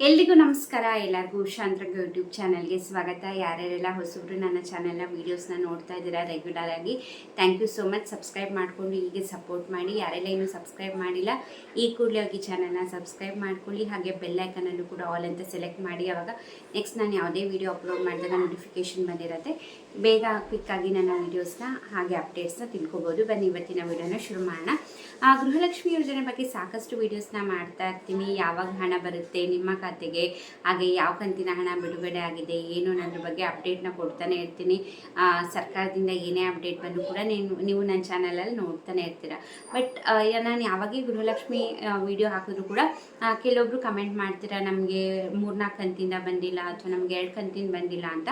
ಎಲ್ರಿಗೂ ನಮಸ್ಕಾರ. ಎಲ್ಲರಿಗೂ ಶಾಂತ್ರಗ ಯೂಟ್ಯೂಬ್ ಚಾನಲ್ಗೆ ಸ್ವಾಗತ. ಯಾರ್ಯಾರೆಲ್ಲ ಹೊಸಬ್ರು ನನ್ನ ಚಾನಲ್ನ ವೀಡಿಯೋಸ್ನ ನೋಡ್ತಾ ಇದ್ದೀರಾ ರೆಗ್ಯುಲರ್ ಆಗಿ thank you so much subscribe ಮಾಡಿಕೊಂಡು ಹೀಗೆ ಸಪೋರ್ಟ್ ಮಾಡಿ. ಯಾರೆಲ್ಲ ಇನ್ನೂ ಸಬ್ಸ್ಕ್ರೈಬ್ ಮಾಡಿಲ್ಲ ಈ ಕೂಡಲೇ ಹೋಗಿ ಚಾನಲ್ನ ಸಬ್ಸ್ಕ್ರೈಬ್ ಮಾಡ್ಕೊಳ್ಳಿ. ಹಾಗೆ ಬೆಲ್ಲೈಕನಲ್ಲೂ ಕೂಡ ಆಲ್ ಅಂತ ಸೆಲೆಕ್ಟ್ ಮಾಡಿ. ಅವಾಗ ನೆಕ್ಸ್ಟ್ ನಾನು ಯಾವುದೇ ವೀಡಿಯೋ ಅಪ್ಲೋಡ್ ಮಾಡಿದಾಗ ನೋಟಿಫಿಕೇಶನ್ ಬಂದಿರುತ್ತೆ. ಬೇಗ ಕ್ವಿಕ್ಕಾಗಿ ನನ್ನ ವೀಡಿಯೋಸ್ನ ಹಾಗೆ ಅಪ್ಡೇಟ್ಸ್ನ ತಿಳ್ಕೊಬೋದು. ಬನ್ನಿ ಇವತ್ತಿನ ವೀಡಿಯೋನ ಶುರು ಮಾಡೋಣ. ಆ, ಗೃಹಲಕ್ಷ್ಮಿ ಯೋಜನೆ ಬಗ್ಗೆ ಸಾಕಷ್ಟು ವೀಡಿಯೋಸ್ನ ಮಾಡ್ತಾ ಇರ್ತೀನಿ. ಯಾವಾಗ ಹಣ ಬರುತ್ತೆ ನಿಮ್ಮ ಖಾತೆಗೆ. ಹಾಗೆ ಯಾವ ಕಂತಿನ ಹಣ ಬಿಡುಗಡೆ ಆಗಿದೆ, ಏನು ಅನ್ನೋದ್ರ ಬಗ್ಗೆ ಅಪ್ಡೇಟ್ನ ಕೊಡ್ತಾನೆ ಇರ್ತೀನಿ. ಸರ್ಕಾರದಿಂದ ಏನೇ ಅಪ್ಡೇಟ್ ಬಂದರೂ ಕೂಡ ನೀನು, ನೀವು ನನ್ನ ಚಾನಲಲ್ಲಿ ನೋಡ್ತಾನೆ ಇರ್ತೀರ. ಬಟ್ ನಾನು ಯಾವಾಗೇ ಗೃಹಲಕ್ಷ್ಮಿ ವಿಡಿಯೋ ಹಾಕಿದ್ರು ಕೂಡ ಕೆಲವೊಬ್ರು ಕಮೆಂಟ್ ಮಾಡ್ತೀರಾ, ನಮಗೆ ಮೂರ್ನಾಲ್ಕು ಕಂತಿಂದ ಬಂದಿಲ್ಲ ಅಥವಾ ನಮ್ಗೆ ಎರಡು ಕಂತಿಂದ ಬಂದಿಲ್ಲ ಅಂತ.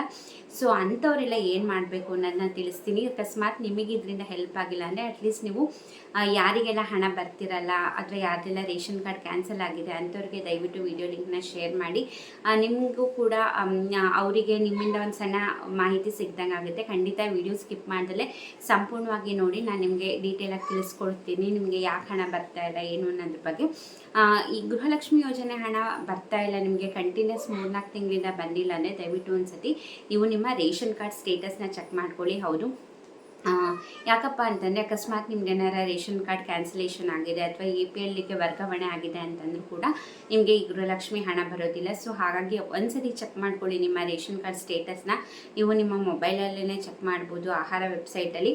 ಸೊ ಅಂಥವರೆಲ್ಲ ಏನು ಮಾಡಬೇಕು ಅನ್ನೋದನ್ನ ತಿಳಿಸ್ತೀನಿ. ಅಕಸ್ಮಾತ್ ನಿಮಗೆ ಇದರಿಂದ ಹೆಲ್ಪ್ ಆಗಿಲ್ಲ ಅಂದರೆ ಅಟ್ಲೀಸ್ಟ್ ನೀವು ಯಾರಿಗೆಲ್ಲ ಹಣ ಬರ್ತಿರಲ್ಲ, ಅಥವಾ ಯಾರ್ದೆಲ್ಲ ರೇಷನ್ ಕಾರ್ಡ್ ಕ್ಯಾನ್ಸಲ್ ಆಗಿದೆ ಅಂಥವ್ರಿಗೆ ದಯವಿಟ್ಟು ವಿಡಿಯೋ ಲಿಂಕ್ನ ಶೇರ್ ಮಾಡಿ. ನಿಮಗೂ ಕೂಡ ಅವರಿಗೆ ನಿಮ್ಮಿಂದ ಒಂದು ಸಣ್ಣ ಮಾಹಿತಿ ಸಿಗ್ದಂಗೆ ಆಗುತ್ತೆ. ಖಂಡಿತ ವಿಡಿಯೋ ಸ್ಕಿಪ್ ಮಾಡ್ದಲೇ ಸಂಪೂರ್ಣವಾಗಿ ನೋಡಿ, ನಾನು ನಿಮಗೆ ಡೀಟೇಲಾಗಿ ತಿಳಿಸ್ಕೊಡ್ತೀನಿ, ನಿಮಗೆ ಯಾಕೆ ಹಣ ಬರ್ತಾ ಇಲ್ಲ, ಏನು ಅನ್ನೋದ್ರ ಬಗ್ಗೆ. ಈ ಗೃಹಲಕ್ಷ್ಮಿ ಯೋಜನೆ ಹಣ ಬರ್ತಾ ಇಲ್ಲ, ನಿಮಗೆ ಕಂಟಿನ್ಯೂಸ್ ಮೂರ್ನಾಲ್ಕು ತಿಂಗಳಿಂದ ಬಂದಿಲ್ಲ ಅಂದರೆ ದಯವಿಟ್ಟು ಒಂದು ಸತಿ ನೀವು ನಿಮ್ಮ ರೇಷನ್ ಕಾರ್ಡ್ ಸ್ಟೇಟಸ್ನ ಚೆಕ್ ಮಾಡ್ಕೊಳ್ಳಿ. ಹೌದು. ಯಾಕಪ್ಪ ಅಂತಂದರೆ ಅಕಸ್ಮಾತ್ ನಿಮ್ಗೆ ಏನಾರ ರೇಷನ್ ಕಾರ್ಡ್ ಕ್ಯಾನ್ಸಲೇಷನ್ ಆಗಿದೆ ಅಥವಾ ಎ ಪಿ ಎಲ್ಗೆ ವರ್ಗಾವಣೆ ಆಗಿದೆ ಅಂತಂದ್ರೂ ಕೂಡ ನಿಮಗೆ ಈ ಗೃಹಲಕ್ಷ್ಮಿ ಹಣ ಬರೋದಿಲ್ಲ. ಸೊ ಹಾಗಾಗಿ ಒಂದ್ಸರಿ ಚೆಕ್ ಮಾಡ್ಕೊಳ್ಳಿ ನಿಮ್ಮ ರೇಷನ್ ಕಾರ್ಡ್ ಸ್ಟೇಟಸ್ನ ನೀವು ನಿಮ್ಮ ಮೊಬೈಲಲ್ಲೇ ಚೆಕ್ ಮಾಡ್ಬೋದು, ಆಹಾರ ವೆಬ್ಸೈಟಲ್ಲಿ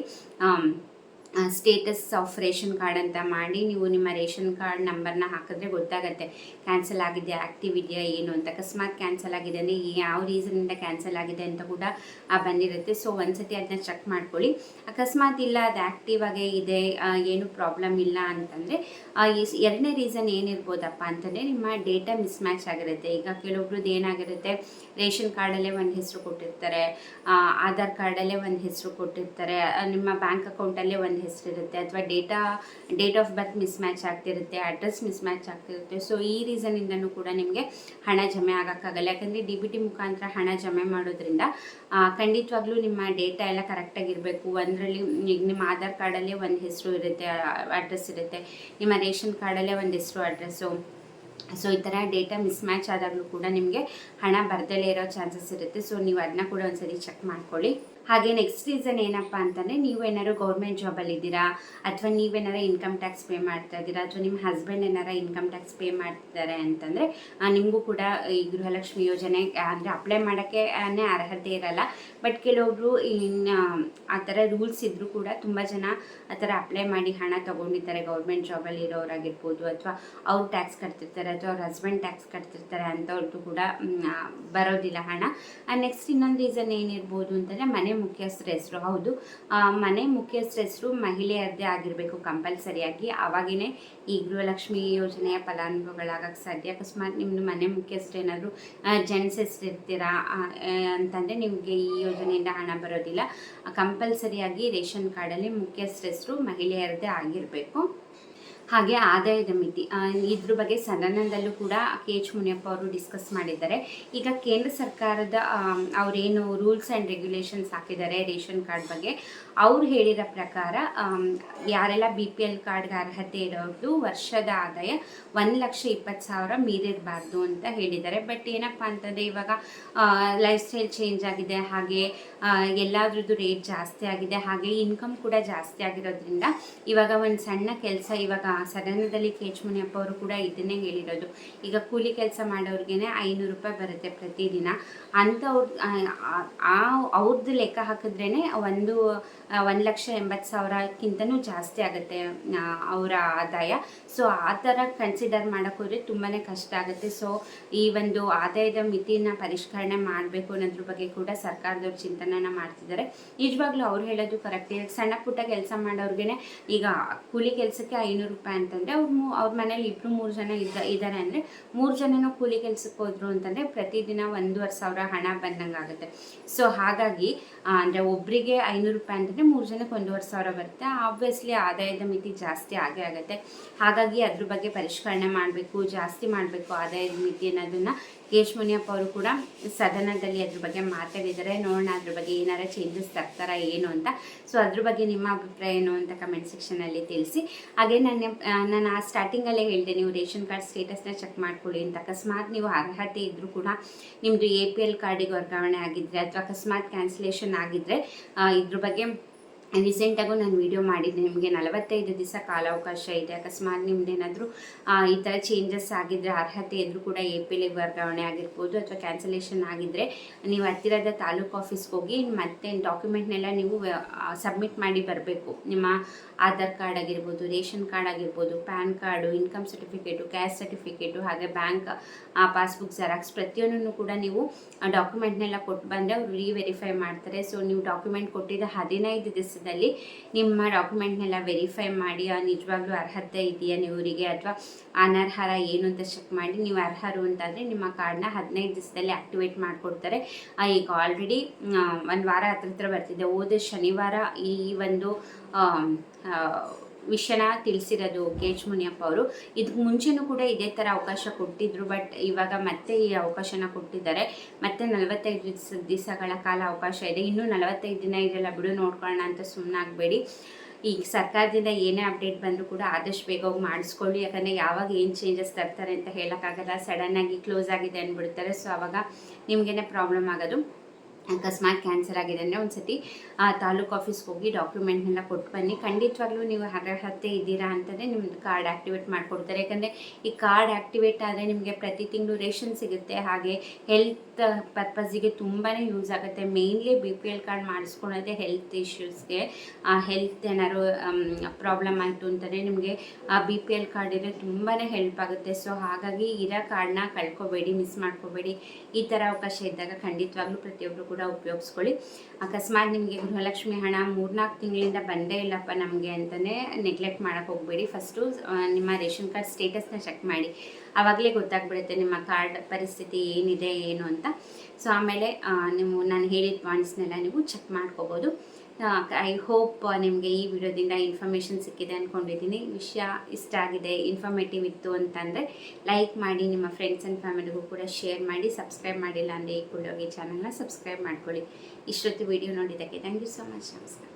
ಸ್ಟೇಟಸ್ ಆಫ್ ರೇಷನ್ ಕಾರ್ಡ್ ಅಂತ ಮಾಡಿ ನೀವು ನಿಮ್ಮ ರೇಷನ್ ಕಾರ್ಡ್ ನಂಬರ್ನ ಹಾಕಿದ್ರೆ ಗೊತ್ತಾಗುತ್ತೆ. ಕ್ಯಾನ್ಸಲ್ ಆಗಿದೆ ಆ್ಯಕ್ಟಿವ್ ಇದೆಯಾ ಏನು ಅಂತ. ಅಕಸ್ಮಾತ್ ಕ್ಯಾನ್ಸಲ್ ಆಗಿದೆ ಅಂದರೆ ಯಾವ ರೀಸನಿಂದ ಕ್ಯಾನ್ಸಲ್ ಆಗಿದೆ ಅಂತ ಕೂಡ ಆ, ಬಂದಿರುತ್ತೆ. ಸೊ ಒಂದ್ಸತಿ ಅದನ್ನ ಚೆಕ್ ಮಾಡ್ಕೊಳ್ಳಿ. ಅಕಸ್ಮಾತ್ ಇಲ್ಲ ಅದು ಆ್ಯಕ್ಟಿವ್ ಆಗೇ ಇದೆ ಏನು ಪ್ರಾಬ್ಲಮ್ ಇಲ್ಲ ಅಂತಂದರೆ ಎರಡನೇ ರೀಸನ್ ಏನಿರ್ಬೋದಪ್ಪ ಅಂತಂದರೆ ನಿಮ್ಮ ಡೇಟಾ ಮಿಸ್ ಮ್ಯಾಚ್ ಆಗಿರುತ್ತೆ. ಈಗ ಕೆಲವೊಬ್ರದ್ದು ಏನಾಗಿರುತ್ತೆ ರೇಷನ್ ಕಾರ್ಡಲ್ಲೇ ಒಂದು ಹೆಸರು ಕೊಟ್ಟಿರ್ತಾರೆ ಆಧಾರ್ ಕಾರ್ಡಲ್ಲೇ ಒಂದು ಹೆಸರು ಕೊಟ್ಟಿರ್ತಾರೆ ನಿಮ್ಮ ಬ್ಯಾಂಕ್ ಅಕೌಂಟಲ್ಲೇ ಒಂದು ಹೆಸರು ಇರುತ್ತೆ ಅಥವಾ data, date of birth mismatch ಆಗ್ತಿರುತ್ತೆ, ಅಡ್ರೆಸ್ ಮಿಸ್ ಮ್ಯಾಚ್ ಆಗ್ತಿರುತ್ತೆ. ಸೊ ಈ ರೀಸನಿಂದನೂ ಕೂಡ ನಿಮಗೆ ಹಣ ಜಮೆ ಆಗೋಕ್ಕಾಗಲ್ಲ. ಯಾಕಂದರೆ ಡಿ ಬಿ ಟಿ ಮುಖಾಂತರ ಹಣ ಜಮೆ ಮಾಡೋದ್ರಿಂದ ಖಂಡಿತವಾಗ್ಲೂ ನಿಮ್ಮ ಡೇಟಾ ಎಲ್ಲ ಕರೆಕ್ಟಾಗಿರಬೇಕು ಒಂದರಲ್ಲಿ, ಈಗ ನಿಮ್ಮ ಆಧಾರ್ ಕಾರ್ಡಲ್ಲೇ ಒಂದು ಹೆಸರು ಇರುತ್ತೆ, ಅಡ್ರೆಸ್ ಇರುತ್ತೆ. ನಿಮ್ಮ ರೇಷನ್ ಕಾರ್ಡಲ್ಲೇ ಒಂದು ಹೆಸರು, ಅಡ್ರೆಸ್ಸು. ಸೊ ಈ ಥರ ಡೇಟಾ ಮಿಸ್ ಮ್ಯಾಚ್ ಆದಾಗಲೂ ಕೂಡ ನಿಮಗೆ ಹಣ ಬರ್ದಲೇ ಇರೋ ಚಾನ್ಸಸ್ ಇರುತ್ತೆ. ಸೊ ನೀವು ಅದನ್ನ ಕೂಡ ಒಂದ್ಸರಿ ಚೆಕ್ ಮಾಡ್ಕೊಳ್ಳಿ. ಹಾಗೆ ನೆಕ್ಸ್ಟ್ ರೀಸನ್ ಏನಪ್ಪ ಅಂತಂದರೆ ನೀವು ಏನಾದ್ರು ಗೌರ್ಮೆಂಟ್ ಜಾಬಲ್ಲಿ ಇದ್ದೀರಾ? ಅಥವಾ ನೀವೇನಾರ ಇನ್ಕಮ್ ಟ್ಯಾಕ್ಸ್ ಪೇ ಮಾಡ್ತಾ ಇದ್ದೀರಾ? ಅಥವಾ ನಿಮ್ಮ ಹಸ್ಬೆಂಡ್ ಏನಾರ ಇನ್ಕಮ್ ಟ್ಯಾಕ್ಸ್ ಪೇ ಮಾಡ್ತಿದ್ದಾರೆ ಅಂತಂದರೆ ನಿಮಗೂ ಕೂಡ ಈ ಗೃಹಲಕ್ಷ್ಮಿ ಯೋಜನೆ ಅಂದರೆ ಅಪ್ಲೈ ಮಾಡೋಕ್ಕೆ ಅರ್ಹತೆ ಇರಲ್ಲ. ಬಟ್ ಕೆಲವೊಬ್ರು ಇನ್ನು ಆ ಥರ ರೂಲ್ಸ್ ಇದ್ದರೂ ಕೂಡ ತುಂಬ ಜನ ಆ ಥರ ಅಪ್ಲೈ ಮಾಡಿ ಹಣ ತೊಗೊಂಡಿದ್ದಾರೆ. ಗೌರ್ಮೆಂಟ್ ಜಾಬಲ್ಲಿ ಇರೋರಾಗಿರ್ಬೋದು ಅಥವಾ ಅವ್ರು ಟ್ಯಾಕ್ಸ್ ಕಟ್ತಿರ್ತಾರೆ ಅಥವಾ ಅವ್ರ ಹಸ್ಬೆಂಡ್ ಟ್ಯಾಕ್ಸ್ ಕಟ್ತಿರ್ತಾರೆ ಅಂಥವ್ರದ್ದು ಕೂಡ ಬರೋದಿಲ್ಲ ಹಣ. ನೆಕ್ಸ್ಟ್ ಇನ್ನೊಂದು ರೀಸನ್ ಏನಿರ್ಬೋದು ಅಂತಂದರೆ ಮನೆ ಮುಖ್ಯಸ್ಥರ ಹೆಸರು. ಹೌದು ಮನೆ ಮುಖ್ಯಸ್ಥರ ಹೆಸರು ಮಹಿಳೆಯದ್ದೇ ಆಗಿರಬೇಕು ಕಂಪಲ್ಸರಿಯಾಗಿ. ಆವಾಗೇ ಈ ಗೃಹಲಕ್ಷ್ಮಿ ಯೋಜನೆಯ ಫಲಾನುಭವಿಗಳಾಗಕ್ಕೆ ಸಾಧ್ಯ. ಅಕಸ್ಮಾತ್ ನಿಮ್ಮದು ಮನೆ ಮುಖ್ಯಸ್ಥರು ಏನಾದರೂ ಜೆಂಟ್ಸ್ ಹೆಸರು ಇರ್ತೀರಾ? ಅಂತಂದರೆ ನಿಮಗೆ ಈ ಯೋಜನೆಯಿಂದ ಹಣ ಬರೋದಿಲ್ಲ. ಕಂಪಲ್ಸರಿಯಾಗಿ ರೇಷನ್ ಕಾರ್ಡಲ್ಲಿ ಮುಖ್ಯಸ್ಥರ ಹೆಸರು ಮಹಿಳೆಯರದ್ದೇ ಆಗಿರಬೇಕು. ಹಾಗೆ ಆದಾಯದ ಮಿತಿ ಇದ್ರ ಬಗ್ಗೆ ಸದನದಲ್ಲೂ ಕೂಡ ಕೆ. ಎಚ್. ಮುನಿಯಪ್ಪ ಅವರು ಡಿಸ್ಕಸ್ ಮಾಡಿದ್ದಾರೆ. ಈಗ ಕೇಂದ್ರ ಸರ್ಕಾರದ ಅವರೇನು ರೂಲ್ಸ್ ಆ್ಯಂಡ್ ರೆಗ್ಯುಲೇಷನ್ಸ್ ಹಾಕಿದ್ದಾರೆ ರೇಷನ್ ಕಾರ್ಡ್ ಬಗ್ಗೆ, ಅವ್ರು ಹೇಳಿರೋ ಪ್ರಕಾರ ಯಾರೆಲ್ಲ ಬಿ ಪಿ ಎಲ್ ಕಾರ್ಡ್ಗೆ ಅರ್ಹತೆ ಇರೋದು ವರ್ಷದ ಆದಾಯ ಒಂದು ಲಕ್ಷ ಇಪ್ಪತ್ತು ಸಾವಿರ ಮೀರಿರಬಾರ್ದು ಅಂತ ಹೇಳಿದ್ದಾರೆ. ಬಟ್ ಏನಪ್ಪ ಅಂತಂದರೆ ಇವಾಗ ಲೈಫ್ ಸ್ಟೈಲ್ ಚೇಂಜ್ ಆಗಿದೆ, ಹಾಗೆ ಎಲ್ಲದ್ರದ್ದು ರೇಟ್ ಜಾಸ್ತಿ ಆಗಿದೆ, ಹಾಗೆ ಇನ್ಕಮ್ ಕೂಡ ಜಾಸ್ತಿ ಆಗಿರೋದ್ರಿಂದ ಇವಾಗ ಒಂದು ಸಣ್ಣ ಕೆಲಸ ಇವಾಗ ಸದನದಲ್ಲಿ ಕೆ ಎಚ್ ಮುನಿಯಪ್ಪ ಅವರು ಕೂಡ ಇದನ್ನೇ ಹೇಳಿರೋದು. ಈಗ ಕೂಲಿ ಕೆಲಸ ಮಾಡೋರ್ಗೆ ಐನೂರು ರೂಪಾಯಿ ಬರುತ್ತೆ ಪ್ರತಿದಿನ. ಅಂಥವ್ರ ಆ ಅವ್ರದ್ದು ಲೆಕ್ಕ ಹಾಕಿದ್ರೇ ಒಂದು ಒಂದು ಲಕ್ಷ ಎಂಬತ್ತು ಸಾವಿರಕ್ಕಿಂತನೂ ಜಾಸ್ತಿ ಆಗುತ್ತೆ ಅವರ ಆದಾಯ. ಸೊ, ಆ ಥರ ಕನ್ಸಿಡರ್ ಮಾಡೋಕ್ಕೋದ್ರೆ ತುಂಬಾ ಕಷ್ಟ ಆಗುತ್ತೆ. ಸೊ, ಈ ಒಂದು ಆದಾಯದ ಮಿತಿನ ಪರಿಷ್ಕರಣೆ ಮಾಡಬೇಕು ಅನ್ನೋದ್ರ ಬಗ್ಗೆ ಕೂಡ ಸರ್ಕಾರದವ್ರು ಚಿಂತನೆನ ಮಾಡ್ತಿದ್ದಾರೆ. ನಿಜವಾಗ್ಲೂ ಅವ್ರು ಹೇಳೋದು ಕರೆಕ್ಟ್ ಸಣ್ಣ ಪುಟ್ಟ ಕೆಲಸ ಮಾಡೋರ್ಗೆ ಈಗ ಕೂಲಿ ಕೆಲಸಕ್ಕೆ ಐನೂರು ರೂಪಾಯಿ ಅಂತಂದರೆ ಅವ್ರು ಮೂ ಅವ್ರ ಮನೇಲಿ ಇಬ್ಬರು ಮೂರು ಜನ ಇದ್ದ ಇದ್ದಾರೆ ಅಂದರೆ ಮೂರು ಜನನೂ ಕೂಲಿ ಕೆಲಸಕ್ಕೆ ಹೋದ್ರು ಅಂತಂದರೆ ಪ್ರತಿದಿನ ಒಂದೂವರೆ ಸಾವಿರ ಹಣ ಬಂದಂಗೆ ಆಗುತ್ತೆ. ಸೊ ಹಾಗಾಗಿ ಅಂದರೆ ಒಬ್ಬರಿಗೆ ಐನೂರು ರೂಪಾಯಿ ಅಂತಂದರೆ ಮೂರು ಜನಕ್ಕೆ ಒಂದೂವರೆ ಸಾವಿರ ಬರುತ್ತೆ. ಆಬ್ವಿಯಸ್ಲಿ ಆದಾಯದ ಮಿತಿ ಜಾಸ್ತಿ ಆಗೇ ಆಗುತ್ತೆ. ಹಾಗಾಗಿ ಅದ್ರ ಬಗ್ಗೆ ಪರಿಷ್ಕರಣೆ ಮಾಡಬೇಕು, ಜಾಸ್ತಿ ಮಾಡಬೇಕು ಆದಾಯದ ಮಿತಿ ಅನ್ನೋದನ್ನು ಕೆ ಎಚ್ ಅವರು ಕೂಡ ಸದನದಲ್ಲಿ ಅದ್ರ ಬಗ್ಗೆ ಮಾತಾಡಿದ್ದಾರೆ. ನೋಡೋಣ ಅದ್ರ ಬಗ್ಗೆ ಏನಾರ ಚೇಂಜಸ್ ತರ್ತಾರ ಏನು ಅಂತ. ಸೊ ಅದ್ರ ಬಗ್ಗೆ ನಿಮ್ಮ ಅಭಿಪ್ರಾಯ ಏನು ಅಂತ ಕಮೆಂಟ್ ಸೆಕ್ಷನಲ್ಲಿ ತಿಳಿಸಿ. ಹಾಗೆ ನನ್ನ ನಾನು ಆ ಸ್ಟಾರ್ಟಿಂಗಲ್ಲೇ ಹೇಳಿದೆ, ನೀವು ರೇಷನ್ ಕಾರ್ಡ್ ಸ್ಟೇಟಸ್ನ ಚೆಕ್ ಮಾಡ್ಕೊಳ್ಳಿ ಅಂತ. ಅಕಸ್ಮಾತ್ ನೀವು ಅರ್ಹತೆ ಇದ್ದರೂ ಕೂಡ ನಿಮ್ಮದು ಎ ಪಿ ಎಲ್ ಕಾರ್ಡಿಗೆ ವರ್ಗಾವಣೆ ಆಗಿದ್ದರೆ ಅಥವಾ ಅಕಸ್ಮಾತ್ ಕ್ಯಾನ್ಸಲೇಷನ್ ಆಗಿದ್ದರೆ ಇದ್ರ ಬಗ್ಗೆ ರೀಸೆಂಟಾಗೂ ನಾನು ವಿಡಿಯೋ ಮಾಡಿದ್ದೆ. ನಿಮಗೆ ನಲವತ್ತೈದು ದಿವಸ ಕಾಲಾವಕಾಶ ಇದೆ. ಅಕಸ್ಮಾತ್ ನಿಮ್ದೇನಾದರೂ ಈ ಥರ ಚೇಂಜಸ್ ಆಗಿದ್ದರೆ ಅರ್ಹತೆ ಇದ್ದರೂ ಕೂಡ ಎ ಪಿ ಎಲ್ ವರ್ಗಾವಣೆ ಆಗಿರ್ಬೋದು ಅಥವಾ ಕ್ಯಾನ್ಸಲೇಷನ್ ಆಗಿದ್ದರೆ ನೀವು ಹತ್ತಿರದ ತಾಲೂಕು ಆಫೀಸ್ಗೆ ಹೋಗಿ ಮತ್ತೆ ಡಾಕ್ಯುಮೆಂಟ್ನೆಲ್ಲ ನೀವು ಸಬ್ಮಿಟ್ ಮಾಡಿ ಬರಬೇಕು. ನಿಮ್ಮ ಆಧಾರ್ ಕಾರ್ಡ್ ಆಗಿರ್ಬೋದು, ರೇಷನ್ ಕಾರ್ಡ್ ಆಗಿರ್ಬೋದು, PAN card income certificate caste certificate ಹಾಗೆ ಬ್ಯಾಂಕ್ ಪಾಸ್ಬುಕ್ ಜೆರಾಕ್ಸ್ ಪ್ರತಿಯೊಂದನ್ನು ಕೂಡ ನೀವು ಡಾಕ್ಯುಮೆಂಟ್ನೆಲ್ಲ ಕೊಟ್ಟು ಬಂದರೆ ಅವರು ರೀವೆರಿಫೈ ಮಾಡ್ತಾರೆ. ಸೊ ನೀವು ಡಾಕ್ಯುಮೆಂಟ್ ಕೊಟ್ಟಿದ್ದ ಹದಿನೈದು ದಿವಸದಲ್ಲಿ ನಿಮ್ಮ ಡಾಕ್ಯುಮೆಂಟ್ನೆಲ್ಲ ವೆರಿಫೈ ಮಾಡಿ ನಿಜವಾಗ್ಲೂ ಅರ್ಹತೆ ಇದೆಯಾ ನೀವರಿಗೆ ಅಥವಾ ಅನರ್ಹರ ಏನು ಅಂತ ಚೆಕ್ ಮಾಡಿ, ನೀವು ಅರ್ಹರು ಅಂತಂದರೆ ನಿಮ್ಮ ಕಾರ್ಡ್ನ ಹದಿನೈದು ದಿವಸದಲ್ಲಿ ಆ್ಯಕ್ಟಿವೇಟ್ ಮಾಡಿಕೊಡ್ತಾರೆ. ಈಗ ಆಲ್ರೆಡಿ ಒಂದು ವಾರ ಹತ್ರ ಹತ್ರ ಬರ್ತಿದೆ. ಹೋದ ಶನಿವಾರ ಈ ಒಂದು ವಿಷಯನ ತಿಳಿಸಿರೋದು ಕೆ ಎಚ್ ಮುನಿಯಪ್ಪ ಅವರು. ಇದಕ್ಕೆ ಮುಂಚೆನೂ ಕೂಡ ಇದೇ ಥರ ಅವಕಾಶ ಕೊಟ್ಟಿದ್ರು, ಬಟ್ ಇವಾಗ ಮತ್ತೆ ಈ ಅವಕಾಶನ ಕೊಟ್ಟಿದ್ದಾರೆ. ಮತ್ತೆ ನಲವತ್ತೈದು ದಿವಸ ದಿವಸಗಳ ಕಾಲ ಅವಕಾಶ ಇದೆ. ಇನ್ನೂ ನಲವತ್ತೈದು ದಿನ ಇದೆಲ್ಲ ಬಿಡು, ನೋಡ್ಕೊಳ್ಳೋಣ ಅಂತ ಸುಮ್ಮನಾಗಬೇಡಿ ಈಗ ಸರ್ಕಾರದಿಂದ ಏನೇ ಅಪ್ಡೇಟ್ ಬಂದರೂ ಕೂಡ ಆದಷ್ಟು ಬೇಗ ಹೋಗಿ ಮಾಡಿಸ್ಕೊಳ್ಳಿ. ಯಾಕಂದರೆ ಯಾವಾಗ ಏನು ಚೇಂಜಸ್ ತರ್ತಾರೆ ಅಂತ ಹೇಳೋಕ್ಕಾಗಲ್ಲ. ಸಡನ್ನಾಗಿ ಕ್ಲೋಸ್ ಆಗಿದೆ ಅಂದ್ಬಿಡ್ತಾರೆ. ಸೊ ಆವಾಗ ನಿಮಗೇನೆ ಪ್ರಾಬ್ಲಮ್ ಆಗೋದು. ಅಕಸ್ಮಾತ್ ಕ್ಯಾನ್ಸರ್ ಆಗಿದೆ ಅಂದರೆ ಒಂದು ಸತಿ ತಾಲೂಕು ಆಫೀಸ್ಗೆ ಹೋಗಿ ಡಾಕ್ಯುಮೆಂಟ್ನೆಲ್ಲ ಕೊಟ್ಟು ಬನ್ನಿ. ಖಂಡಿತವಾಗ್ಲೂ ನೀವು ಅರ್ಹತೆ ಇದ್ದೀರಾ ಅಂತಂದರೆ ನಿಮ್ಮದು ಕಾರ್ಡ್ ಆ್ಯಕ್ಟಿವೇಟ್ ಮಾಡಿಕೊಡ್ತಾರೆ. ಯಾಕಂದರೆ ಈ ಕಾರ್ಡ್ ಆ್ಯಕ್ಟಿವೇಟ್ ಆದರೆ ನಿಮಗೆ ಪ್ರತಿ ತಿಂಗಳು ರೇಷನ್ ಸಿಗುತ್ತೆ. ಹಾಗೆ ಹೆಲ್ತ್ ಪರ್ಪಸ್ಸಿಗೆ ತುಂಬಾ ಯೂಸ್ ಆಗುತ್ತೆ. Mainly B P L card ಮಾಡಿಸ್ಕೊಳೋದೇ health ಇಶ್ಯೂಸ್ಗೆ ಹೆಲ್ತ್ ಏನಾದ್ರು ಪ್ರಾಬ್ಲಮ್ ಆಯಿತು ಅಂತಲೇ ನಿಮಗೆ, ಆ ಬಿ ಪಿ ಎಲ್ ಕಾರ್ಡ್ ಇದ್ರೆ ತುಂಬಾ ಹೆಲ್ಪ್ ಆಗುತ್ತೆ. ಸೊ ಹಾಗಾಗಿ ಇರೋ ಕಾರ್ಡ್ನ ಕಳ್ಕೊಬೇಡಿ ಮಿಸ್ ಮಾಡ್ಕೋಬೇಡಿ. ಈ ಥರ ಅವಕಾಶ ಇದ್ದಾಗ ಖಂಡಿತವಾಗ್ಲೂ ಪ್ರತಿಯೊಬ್ಬರು ಕೂಡ ಉಪಯೋಗಿಸ್ಕೊಳ್ಳಿ. ಅಕಸ್ಮಾತ್ ನಿಮಗೆ ಗೃಹಲಕ್ಷ್ಮಿ ಹಣ ಮೂರ್ನಾಲ್ಕು ತಿಂಗಳಿಂದ ಬಂದೇ ಇಲ್ಲಪ್ಪ ನಮಗೆ ಅಂತಲೇ ನೆಗ್ಲೆಕ್ಟ್ ಮಾಡೋಕೆ ಹೋಗಬೇಡಿ. ಫಸ್ಟು ನಿಮ್ಮ ರೇಷನ್ ಕಾರ್ಡ್ ಸ್ಟೇಟಸ್ನ ಚೆಕ್ ಮಾಡಿ. ಆವಾಗಲೇ ಗೊತ್ತಾಗ್ಬಿಡುತ್ತೆ ನಿಮ್ಮ ಕಾರ್ಡ್ ಪರಿಸ್ಥಿತಿ ಏನಿದೆ, ಏನು ಅಂತ. ಸೊ ಆಮೇಲೆ ನೀವು, ನಾನು ಹೇಳಿದ ಪಾಯಿಂಟ್ಸ್ನೆಲ್ಲ ನೀವು ಚೆಕ್ ಮಾಡ್ಕೋಬೋದು. ಐ ಹೋಪ್ ನಿಮಗೆ ಈ ವಿಡಿಯೋದಿಂದ ಇನ್ಫಾರ್ಮೇಷನ್ ಸಿಕ್ಕಿದೆ ಅಂದ್ಕೊಂಡಿದ್ದೀನಿ ವಿಷಯ ಇಷ್ಟ ಆಗಿದೆ ಇನ್ಫಾರ್ಮೇಟಿವ್ ಇತ್ತು ಅಂತಂದರೆ ಲೈಕ್ ಮಾಡಿ, ನಿಮ್ಮ ಫ್ರೆಂಡ್ಸ್ ಆ್ಯಂಡ್ ಫ್ಯಾಮಿಲಿಗೂ ಕೂಡ ಶೇರ್ ಮಾಡಿ ಸಬ್ಸ್ಕ್ರೈಬ್ ಮಾಡಿಲ್ಲ ಅಂದರೆ ಈ ಕೂಡ ಚಾನಲ್ನ ಸಬ್ಸ್ಕ್ರೈಬ್ ಮಾಡ್ಕೊಳ್ಳಿ. ಇಷ್ಟೊತ್ತು ವಿಡಿಯೋ ನೋಡಿದ್ದಕ್ಕೆ ಥ್ಯಾಂಕ್ ಯು ಸೊ ಮಚ್ ನಮಸ್ಕಾರ.